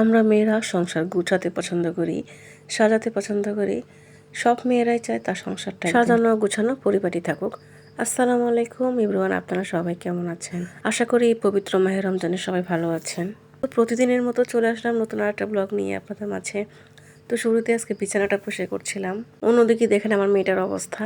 আমরা মেয়েরা সংসার গুছাতে পছন্দ করি, সাজাতে পছন্দ করি। সব মেয়েরাই চায় তার সংসারটা সাজানো, গুছানো, পরিপাটি থাকুক। আসসালামু আলাইকুম ইব্রুয়ান আপনারা সবাই কেমন আছেন? আশা করি এই পবিত্র মাহের রমজানে সবাই ভালো আছেন। তো প্রতিদিনের মতো চলে আসলাম নতুন আরেকটা ব্লগ নিয়ে আপনাদের মাঝে। তো শুরুতে আজকে বিছানাটা পোষে করছিলাম। অন্যদিকে দেখেন আমার মেয়েটার অবস্থা।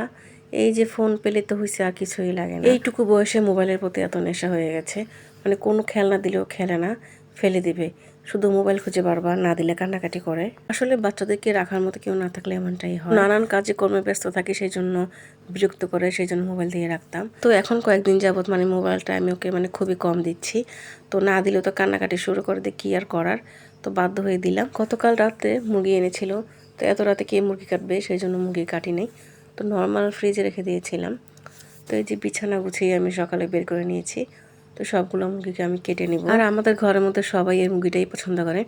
এই যে ফোন পেলে তো হয়েছে আর কিছুই লাগে না। এইটুকু বয়সে মোবাইলের প্রতি এত নেশা হয়ে গেছে। মানে কোনো খেলনা দিলেও খেলে না, ফেলে দিবে। শুধু মোবাইল খুঁজে বারবার না দিলে কান্নাকাটি করে। আসলে বাচ্চাদেরকে রাখার মতো কেউ না থাকলে এমনটাই হয়। নানান কাজে কর্মে ব্যস্ত থাকি সেই জন্য বিরক্ত করে সেই জন্য মোবাইল দিয়ে রাখতাম। তো এখন কয়েকদিন যাবৎ মানে মোবাইলটা আমি ওকে মানে খুবই কম দিচ্ছি। তো না দিলেও তো কান্নাকাটি শুরু করে দিয়ে কী আর করার? তো বাধ্য হয়ে দিলাম। গতকাল রাতে মুরগি এনেছিল। তো এত রাতে কে মুরগি কাটবে? সেই জন্য মুরগি কাটি নেই। তো নর্মাল ফ্রিজে রেখে দিয়েছিলাম। তো এই যে বিছানা গুছিয়ে আমি সকালে বের করে নিয়েছি। তো সবগুলো মুরগিকে আমি কেটে নিব। আর আমাদের ঘরের মধ্যে সবাই এই মুরগিটাই পছন্দ করে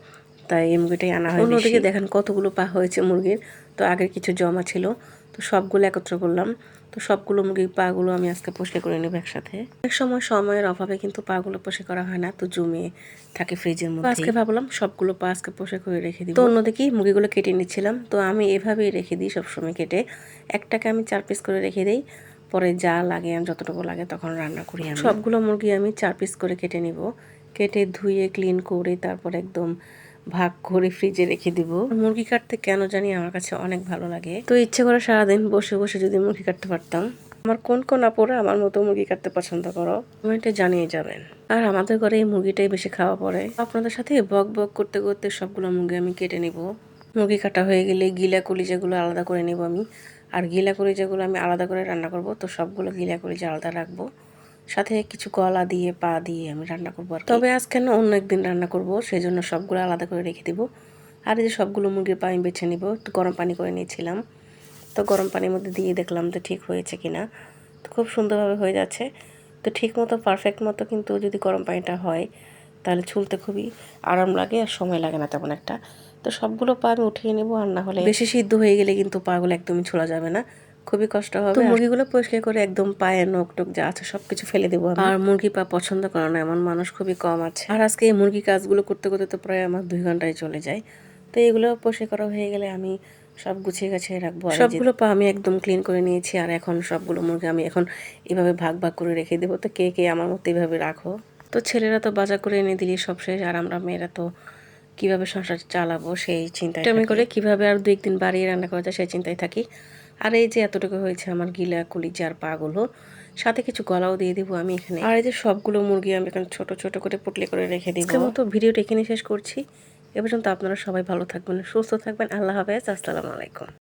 তাই এই মুরগিটাই আনা হয় অন্যদিকে দেখেন কতগুলো পা হয়েছে মুরগির তো আগের কিছু জমা ছিল তো সবগুলো একত্র করলাম তো সবগুলো মুরগির পাগুলো আমি আজকে পরিষ্কার করে নেব একসাথে। এক সময় সময়ের অভাবে কিন্তু পাগুলো পরিষ্কার করা হয় না তো জমিয়ে থাকে ফ্রিজের মধ্যে আজকে ভাবলাম সবগুলো পা আজকে পরিষ্কার করে রেখে দিই তো অন্যদিকে মুরগিগুলো কেটে নিচ্ছিলাম তো আমি এভাবেই রেখে দিই সবসময় কেটে। একটাকে আমি চার পিস করে রেখে দিই পরে যা লাগে, আমি যতটুকু লাগে তখন রান্না করি আমি। সবগুলো মুরগি আমি চার পিস করে কেটে নিব। কেটে ধুয়ে ক্লিন করে তারপর একদম ভাগ করে ফ্রিজে রেখে দিব। মুরগি কাটতে কেন জানি আমার কাছে অনেক ভালো লাগে। তো ইচ্ছে করে সারাদিন বসে বসে যদি মুরগি কাটতে পারতাম। আমার কোন কোন আপুরা আমার মতো মুরগি কাটতে পছন্দ করো? কমেন্টে জানিয়ে যাবেন। আর আমাদের ঘরে এই মুরগিটাই বেশি খাওয়া পড়ে। আপনাদের সাথে বক বক করতে করতে সবগুলো মুরগি আমি কেটে নিব। মুরগি কাটা হয়ে গেলে গিলা কলিজাগুলো আলাদা করে নেব আমি। আর গিলা কলিজাগুলো আমি আলাদা করে রান্না করব, তো সবগুলো গিলা কলিজা আলাদা রাখব। সাথে কিছু গলা দিয়ে, পা দিয়ে আমি রান্না করব তবে আজকে না অন্য একদিন রান্না করব সেই জন্য সবগুলো আলাদা করে রেখে দিব। আর এই যে সবগুলো মুরগির পা আমি বেছে নিব, তো গরম পানি করে নিয়েছিলাম। তো গরম পানির মধ্যে দিয়ে দেখলাম তো ঠিক হয়েছে কিনা। তো খুব সুন্দরভাবে হয়ে যাচ্ছে। তো ঠিক মতো পারফেক্ট মতো কিন্তু যদি গরম পানিটা হয়, তাহলে ছুলতে খুবই আরাম লাগে আর সময় লাগে না তেমন একটা। তো সবগুলো পা আমি উঠিয়ে নেব আর না হলে বেশি সিদ্ধ হয়ে গেলে কিন্তু পাগুলো একদমই ছোলা যাবে না। খুবই কষ্ট হবে। মুরগিগুলো পরিষ্কার করে একদম পায়ে নোক টোক যা আছে সবকিছু ফেলে দেবো আর মুরগি পা পছন্দ করে না এমন মানুষ খুবই কম আছে। আর আজকে এই মুরগি কাজগুলো করতে করতে তো প্রায় আমার দুই ঘন্টায় চলে যায়। তো এগুলো পরিষ্কার করা হয়ে গেলে আমি সব গুছিয়ে গাছিয়ে রাখব সবগুলো পা আমি একদম ক্লিন করে নিয়েছি আর এখন সবগুলো মুরগি আমি এখন এভাবে ভাগ ভাগ করে রেখে দেবো। তো কে কে আমার মতো এভাবে রাখো। তো ছেলেরা তো বাজার করে এনে দিলি সব শেষ আর আমরা মেয়েরা তো কীভাবে সংসার চালাবো সেই চিন্তায় আমি করে কীভাবে আর দু একদিন বাড়িয়ে রান্না করা যায় সেই চিন্তায় থাকি। আর এই যে এতটুকু হয়েছে আমার গিলা কলিজার পাগুলো সাথে কিছু গলাও দিয়ে দিব আমি এখানে। আর এই যে সবগুলো মুরগি আমি এখানে ছোট ছোট করে পুটলি করে রেখে দিই দিব মতো ভিডিওটা এখানে শেষ করছি। এ পর্যন্ত আপনারা সবাই ভালো থাকবেন সুস্থ থাকবেন। আল্লাহ হাফেজ আসসালামু আলাইকুম।